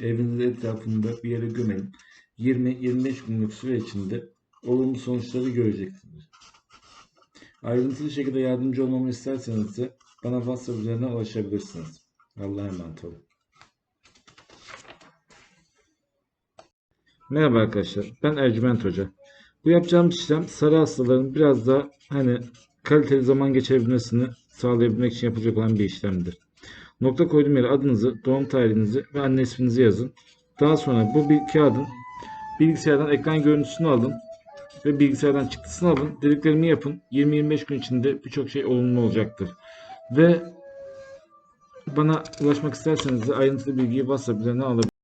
Evinizin etrafında bir yere gömelim. 20-25 günlük süre içinde olumlu sonuçları göreceksiniz. Ayrıntılı şekilde yardımcı olmamı isterseniz de bana WhatsApp üzerinden ulaşabilirsiniz. Allah'a emanet olun. Merhaba arkadaşlar. Ben Ercüment Hoca. Bu yapacağım işlem sarı hastaların biraz daha hani kaliteli zaman geçirebilmesini sağlayabilmek için yapılacak olan bir işlemdir. Nokta koyduğum yere adınızı, doğum tarihinizi ve anne isminizi yazın. Daha sonra bu bir kağıdın bilgisayardan ekran görüntüsünü alın ve bilgisayardan çıktısını alın. Dediklerimi yapın. 20-25 gün içinde birçok şey olumlu olacaktır. Ve bana ulaşmak isterseniz de ayrıntılı bilgiyi WhatsApp üzerinden alabilirsiniz.